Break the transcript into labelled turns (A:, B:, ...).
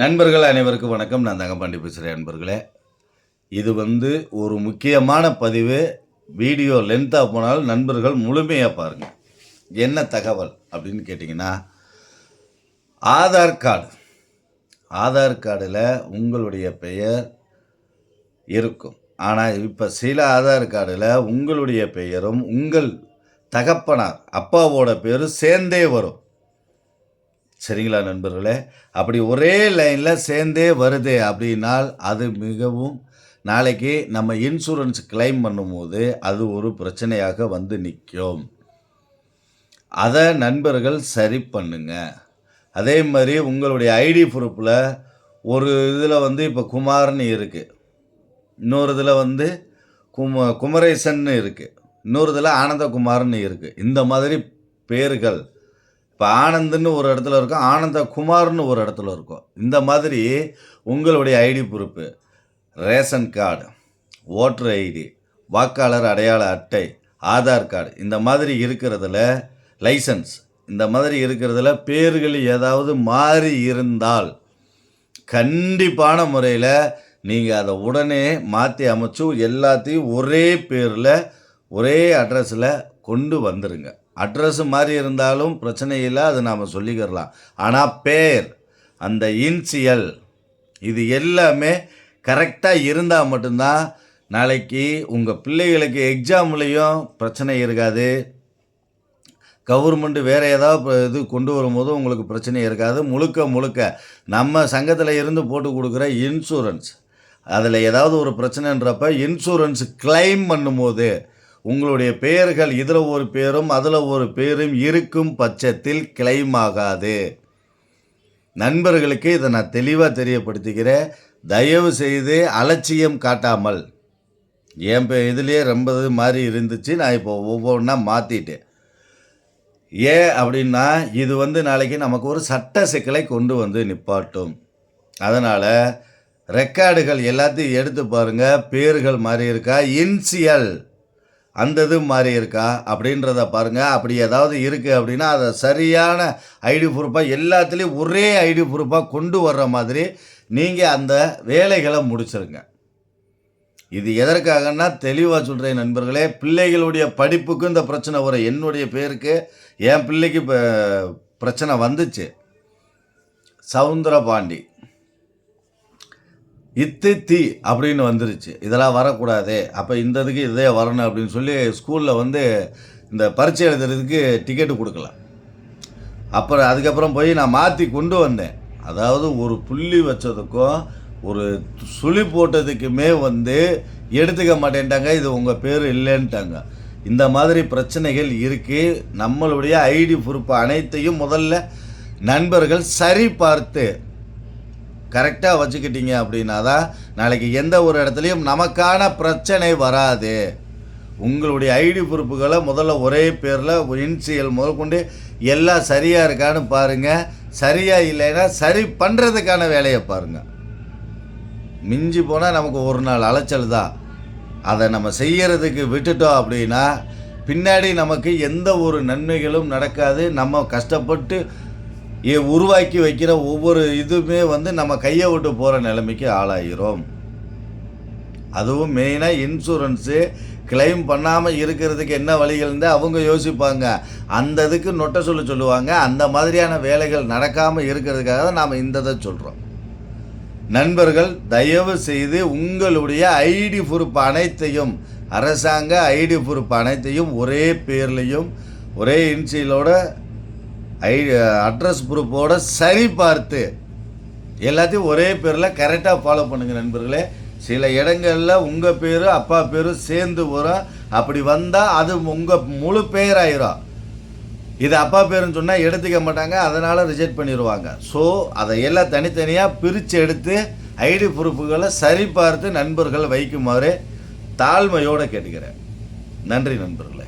A: நண்பர்கள் அனைவருக்கும் வணக்கம். நான் தங்கப்பாண்டி பேசுகிறேன் நண்பர்களே இது வந்து ஒரு முக்கியமான பதிவு. வீடியோ லென்த்தாக போனாலும் நண்பர்கள் முழுமையாக பாருங்கள் என்ன தகவல் அப்படின்னு கேட்டிங்கன்னா ஆதார் கார்டு. ஆதார் கார்டில் உங்களுடைய பெயர் இருக்கும். ஆனால் இப்போ சில ஆதார் கார்டில் உங்களுடைய பெயரும் உங்கள் தகப்பனார் அப்பாவோட பேரும் சேர்ந்தே வரும். சரிங்களா நண்பர்களே? அப்படி ஒரே லைனில் சேர்ந்தே வருது அப்படின்னால் அது மிகவும் நாளைக்கு நம்ம இன்சூரன்ஸ் கிளைம் பண்ணும்போது அது ஒரு பிரச்சனையாக வந்து நிற்கும். அதை நண்பர்கள் சரி பண்ணுங்க. அதே மாதிரி உங்களுடைய ஐடி ப்ரூஃபில் ஒரு இதில் வந்து இப்போ குமார்னு இருக்குது இன்னொரு இதில் வந்து கும குமரேசன்னு இருக்குது இன்னொரு இதில் ஆனந்தகுமார்னு இருக்குது இந்த மாதிரி பேர்கள் இப்போ ஆனந்துன்னு ஒரு இடத்துல இருக்கும் ஆனந்த குமார்னு ஒரு இடத்துல இருக்கும். இந்த மாதிரி உங்களுடைய ID proof ration card voter ID வாக்காளர் அடையாள அட்டை ஆதார் கார்டு இந்த மாதிரி இருக்கிறதுல லைசன்ஸ் இந்த மாதிரி இருக்கிறதுல பேர்கள் ஏதாவது மாறி இருந்தால் கண்டிப்பான முறையில் நீங்கள் அதை உடனே மாற்றி அமைச்சு எல்லாத்தையும் ஒரே பேரில் ஒரே அட்ரஸில் கொண்டு வந்துடுங்க அட்ரஸ் மாதிரி இருந்தாலும் பிரச்சனை இல்லை அது நாம் சொல்லிக்கிறலாம். ஆனால் பேர் அந்த இன்சியல் இது எல்லாமே கரெக்டாக இருந்தால் மட்டும்தான் நாளைக்கு உங்கள் பிள்ளைகளுக்கு எக்ஸாம்லேயும் பிரச்சனை இருக்காது. கவர்மெண்ட் வேறு ஏதாவது இது கொண்டு வரும்போது உங்களுக்கு பிரச்சனை இருக்காது. முழுக்க முழுக்க நம்ம சங்கத்தில் இருந்து போட்டு கொடுக்குற இன்சூரன்ஸ் அதில் ஏதாவது ஒரு பிரச்சனைன்றப்ப இன்சூரன்ஸ் கிளைம் பண்ணும்போது உங்களுடைய பெயர்கள் இதில் ஒரு பேரும் அதில் ஒரு பேரும் இருக்கும் பட்சத்தில் கிளைம் ஆகாது. நண்பர்களுக்கு இதை நான் தெளிவாக தெரியப்படுத்திக்கிறேன் தயவு செய்து அலட்சியம் காட்டாமல். என் பே இதுலேயே ரொம்ப இது மாதிரி இருந்துச்சு. நான் இப்போ ஒவ்வொன்றா மாற்றிட்டேன் ஏன் அப்படின்னா இது வந்து நாளைக்கு நமக்கு ஒரு சட்ட சிக்கலை கொண்டு வந்து நிப்பாட்டும். அதனால் ரெக்கார்டுகள் எல்லாத்தையும் எடுத்து பாருங்கள் பேர்கள் மாதிரி இருக்கா? இன்சியல். அந்த இது மாதிரி இருக்கா? அப்படின்றத பாருங்கள் அப்படி ஏதாவது இருக்குது அப்படின்னா அதை சரியான ஐடி ப்ரூஃபாக எல்லாத்துலேயும் ஒரே ஐடி ப்ரூஃபாக கொண்டு வர்ற மாதிரி நீங்கள் அந்த வேலைகளை முடிச்சிருங்க. இது எதற்காகன்னா தெளிவாக சொல்கிறேன் நண்பர்களே பிள்ளைகளுடைய படிப்புக்கும் இந்த பிரச்சனை வரும். என்னுடைய பேருக்கு என் பிள்ளைக்கு பிரச்சனை வந்துச்சு. சவுந்தரபாண்டி. இத்து தி அப்படின்னு வந்துருச்சு. இதெல்லாம் வரக்கூடாது. அப்போ இந்த இதுக்கு இதே வரணும் அப்படின்னு சொல்லி ஸ்கூலில் வந்து இந்த பரீட்சை எழுதுறதுக்கு டிக்கெட்டு கொடுக்கல அப்புறம் அதுக்கப்புறம் போய் நான் மாற்றி கொண்டு வந்தேன். அதாவது ஒரு புள்ளி வச்சதுக்கும் ஒரு சுழி போட்டதுக்குமே வந்து எடுத்துக்க மாட்டேன்ட்டாங்க. இது உங்கள் பேர் இல்லைன்ட்டாங்க. இந்த மாதிரி பிரச்சனைகள் இருக்குது நம்மளுடைய ஐடி ப்ரூஃப் அனைத்தையும் முதல்ல நண்பர்கள் சரி பார்த்து கரெக்டாக வச்சுக்கிட்டீங்க அப்படின்னா தான் நாளைக்கு எந்த ஒரு இடத்துலையும் நமக்கான பிரச்சனை வராது. உங்களுடைய ஐடி பொறுப்புகளை முதல்ல ஒரே பேரில் இன்சியல் முதற்கொண்டு எல்லாம் சரியாக இருக்கான்னு பாருங்கள் சரியாக இல்லைன்னா சரி பண்ணுறதுக்கான வேலையை பாருங்கள் மிஞ்சி போனால் நமக்கு ஒரு நாள் அலைச்சல் தான். அதை நம்ம செய்கிறதுக்கு விட்டுட்டோம் அப்படின்னா பின்னாடி நமக்கு எந்த ஒரு நன்மைகளும் நடக்காது. நம்ம கஷ்டப்பட்டு உருவாக்கி வைக்கிற ஒவ்வொரு இதுவுமே வந்து நம்ம கையை விட்டு போகிற நிலைமைக்கு ஆளாகிறோம். அதுவும் மெயினாக இன்சூரன்ஸு கிளைம் பண்ணாமல் இருக்கிறதுக்கு என்ன வழிகள்னு அவங்க யோசிப்பாங்க. அந்த இதுக்கு நொட்ட சொல்ல சொல்லுவாங்க. அந்த மாதிரியான வேலைகள் நடக்காமல் இருக்கிறதுக்காக தான் நாம் இந்த இதை சொல்கிறோம் நண்பர்கள் தயவு செய்து உங்களுடைய ஐடி ப்ரூஃப் அனைத்தையும் அரசாங்க ஐடி ப்ரூஃப் அனைத்தையும் ஒரே பேர்லேயும் ஒரே இன்சியலோட ஐ அட்ரஸ் ப்ரூஃபோடு சரி பார்த்து எல்லாத்தையும் ஒரே பேரில் கரெக்டாக ஃபாலோ பண்ணுங்கள் நண்பர்களே. சில இடங்களில் உங்கள் பேர் அப்பா பேரும் சேர்ந்து வரும். அப்படி வந்தால் அது உங்கள் முழு பெயராயிரும். இது அப்பா பேருன்னு சொன்னால் எடுத்துக்க மாட்டாங்க அதனால் ரிஜெக்ட் பண்ணிடுவாங்க ஸோ அதை எல்லாம் தனித்தனியாக பிரித்து எடுத்து ஐடி ப்ரூஃபுகளை சரி பார்த்து நண்பர்கள் வைக்குமாறு தாழ்மையோடு கேட்டுக்கிறேன். நன்றி நண்பர்களே.